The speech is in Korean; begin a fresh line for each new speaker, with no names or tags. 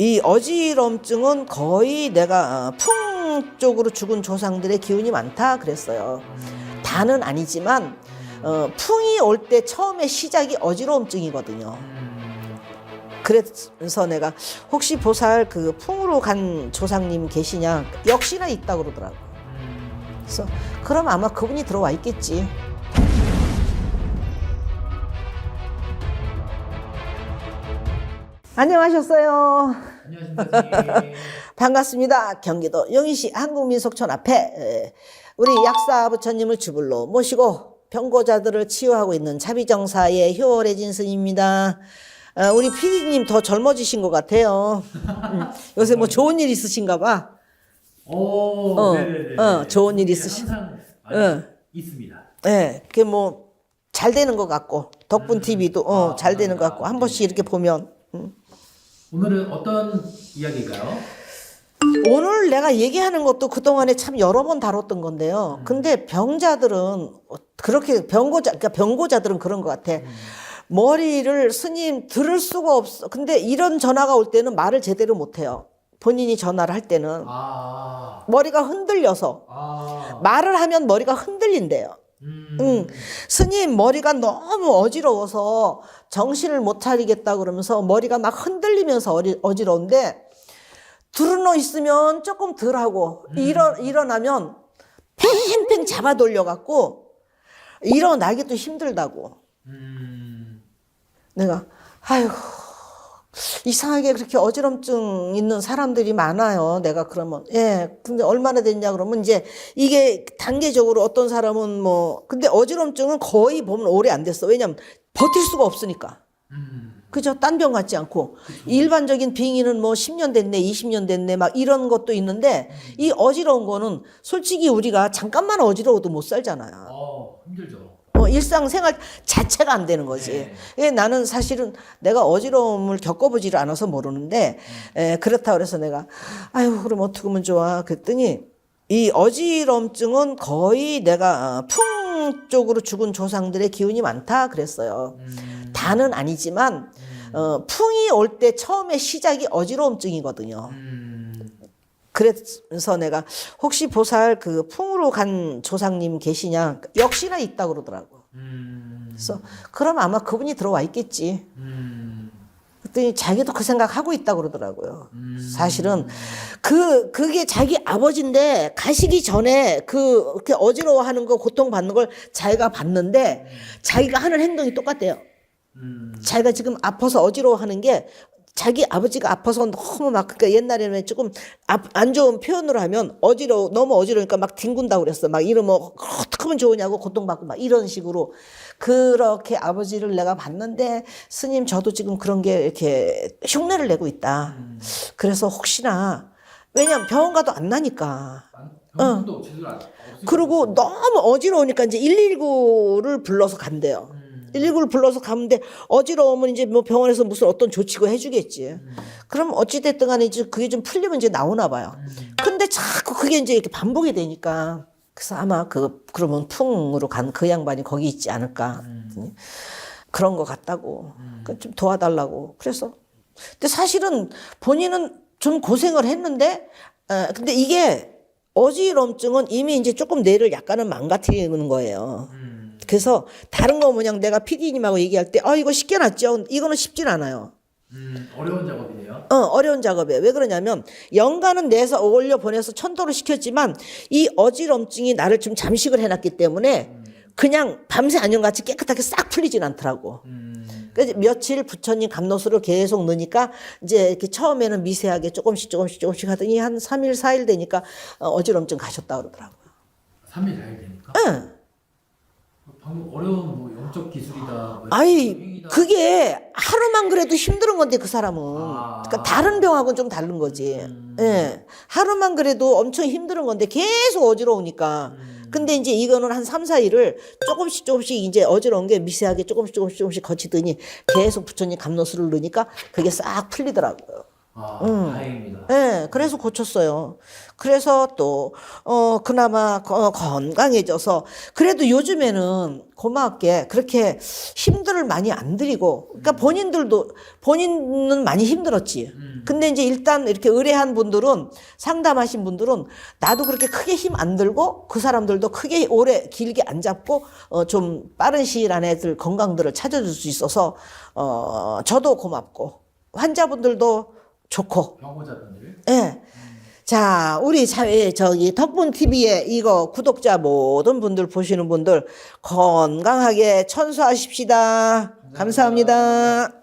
이 어지럼증은 거의 내가 어, 풍 쪽으로 죽은 조상들의 기운이 많다 그랬어요. 다는 아니지만 어, 풍이 올 때 처음에 시작이 어지러움증이거든요. 그래서 내가 혹시 보살 그 풍으로 간 조상님 계시냐 역시나 있다 그러더라고. 그래서 그럼 아마 그분이 들어와 있겠지. 안녕하셨어요.
안녕하십니까.
반갑습니다. 경기도 영희시 한국민속촌 앞에 에, 우리 약사 부처님을 주불로 모시고 병고자들을 치유하고 있는 자비정사의 효월해진 스님입니다. 어, 우리 피디님 더 젊어지신 것 같아요. 음, 요새 뭐 좋은 일 있으신가 봐.
오,
어,
네네네.
어, 좋은 일
항상 많이
어.
있습니다.
예, 그게 뭐 잘 되는 것 같고 덕분
음.
TV도 어,
아,
잘 되는 것. 같고 한 번씩 이렇게 보면 음.
오늘은 어떤 이야기일까요?
오늘 내가 얘기하는 것도 그동안에 참 여러 번 다뤘던 건데요.
음.
근데 병자들은 그렇게 병고자, 그러니까 병고자들은 그런 것 같아.
음.
머리를 스님 들을 수가 없어. 근데 이런 전화가 올 때는 말을 제대로 못 해요. 본인이 전화를 할 때는.
아,
머리가 흔들려서.
아,
말을 하면 머리가 흔들린대요.
음,
응. 스님 머리가 너무 어지러워서 정신을 못 차리겠다 그러면서 머리가 막 흔들리면서 어리, 어지러운데 들어놓 있으면 조금 덜하고 일어, 일어나면 팽팽 잡아 돌려갖고 일어나기도 힘들다고.
음,
내가 아이고 이상하게 그렇게 어지럼증 있는 사람들이 많아요. 내가 그러면 예. 근데 얼마나 됐냐 그러면 이제 이게 단계적으로 어떤 사람은 뭐 근데 어지럼증은 거의 보면 오래 안 됐어. 왜냐면 버틸 수가 없으니까.
음,
그죠? 딴 병 같지 않고 일반적인 빙의는 뭐 10년 됐네, 20년 됐네 막 이런 것도 있는데 이 어지러운 거는 솔직히 우리가 잠깐만 어지러워도 못 살잖아요.
어, 힘들죠.
어, 일상생활 자체가 안 되는 거지.
네.
예, 나는 사실은 내가 어지러움을 겪어보지를 않아서 모르는데, 에, 그렇다 그래서 내가, 아유, 그럼 어떻게 하면 좋아? 그랬더니, 이 어지럼증은 거의 내가 어, 풍 쪽으로 죽은 조상들의 기운이 많다 그랬어요.
음,
다는 아니지만, 어, 풍이 올 때 처음에 시작이 어지러움증이거든요.
음,
그래서 내가 혹시 보살 그 풍으로 간 조상님 계시냐 역시나 있다 그러더라고.
음,
그래서 그럼 아마 그분이 들어와 있겠지.
음,
그랬더니 자기도 그 생각 하고 있다 그러더라고요.
음,
사실은 그 그게 자기 아버지인데 가시기 전에 그 이렇게 어지러워하는 거 고통 받는 걸 자기가 봤는데 자기가 하는 행동이 똑같대요.
음,
자기가 지금 아파서 어지러워하는 게 자기 아버지가 아파서 너무 막 그러니까 옛날에는 조금 아- 안 좋은 표현으로 하면 어지러워 너무 어지러우니까 막 뒹군다고 그랬어. 막 이러면 어떻게 하면 좋으냐고 고통받고 막 이런 식으로 그렇게 아버지를 내가 봤는데 스님 저도 지금 그런 게 이렇게 흉내를 내고 있다. 그래서 혹시나 왜냐면 병원 가도 안 나니까.
없을
그리고 너무 어지러우니까 이제 119를 불러서 간대요.
음,
119를 불러서 가는데 어지러우면 이제 뭐 병원에서 무슨 어떤 조치가 해주겠지. 그럼 어찌됐든 간에 이제 그게 좀 풀리면 이제 나오나 봐요. 근데 자꾸 그게 이제 이렇게 반복이 되니까. 그래서 아마 그, 그러면 풍으로 간 그 양반이 거기 있지 않을까. 그랬더니 그런 것 같다고. 그좀 도와달라고. 그래서. 근데 사실은 본인은 좀 고생을 했는데, 어, 근데 이게 어지럼증은 이미 이제 조금 뇌를 약간은 망가뜨리는 거예요.
음,
그래서 다른 거 뭐냐 내가 PD님하고 얘기할 때, 아, 이거 쉽게 났죠? 이거는 쉽진 않아요.
음, 어려운 작업이네요.
어, 어려운 작업이에요. 왜 그러냐면, 연가는 내서 올려 보내서 천도를 시켰지만, 이 어지럼증이 나를 좀 잠식을 해놨기 때문에, 그냥 밤새 안녕같이 깨끗하게 싹 풀리진 않더라고.
음,
그래서 며칠 부처님 감로수를 계속 넣으니까, 이제 이렇게 처음에는 미세하게 조금씩 조금씩 조금씩 하더니, 한 3일, 4일 되니까, 어, 어지럼증 가셨다 그러더라고요.
3일 가야 되니까.
응.
방금 어려운 뭐 영적 기술이다. 뭐 행위다.
그게 하루만 그래도 힘든 건데 그 사람은
아.
그러니까 다른 병하고는 좀 다른 거지
음.
예 하루만 그래도 엄청 힘든 건데 계속 어지러우니까
음.
근데 이제 이거는 한 3, 4일을 조금씩 조금씩 이제 어지러운 게 미세하게 조금씩 조금씩 조금씩 거치더니 계속 부처님 감로수를 넣으니까 그게 싹 풀리더라고요
아,
음.
다행입니다.
네, 그래서 고쳤어요. 그래서 또, 어, 그나마 거- 건강해져서, 그래도 요즘에는 고맙게 그렇게 힘들을 많이 안 들이고, 그러니까 본인들도, 본인은 많이 힘들었지.
음.
근데 이제 일단 이렇게 의뢰한 분들은, 상담하신 분들은 나도 그렇게 크게 힘 안 들고, 그 사람들도 크게 오래 길게 안 잡고, 어, 좀 빠른 시일 안에들 건강들을 찾아줄 수 있어서, 어, 저도 고맙고, 환자분들도 좋고,
병호자분들.
예. 자, 우리 사회, 저기, 덕분 TV에 이거 구독자 모든 분들 보시는 분들 건강하게 천수하십시다. 감사합니다.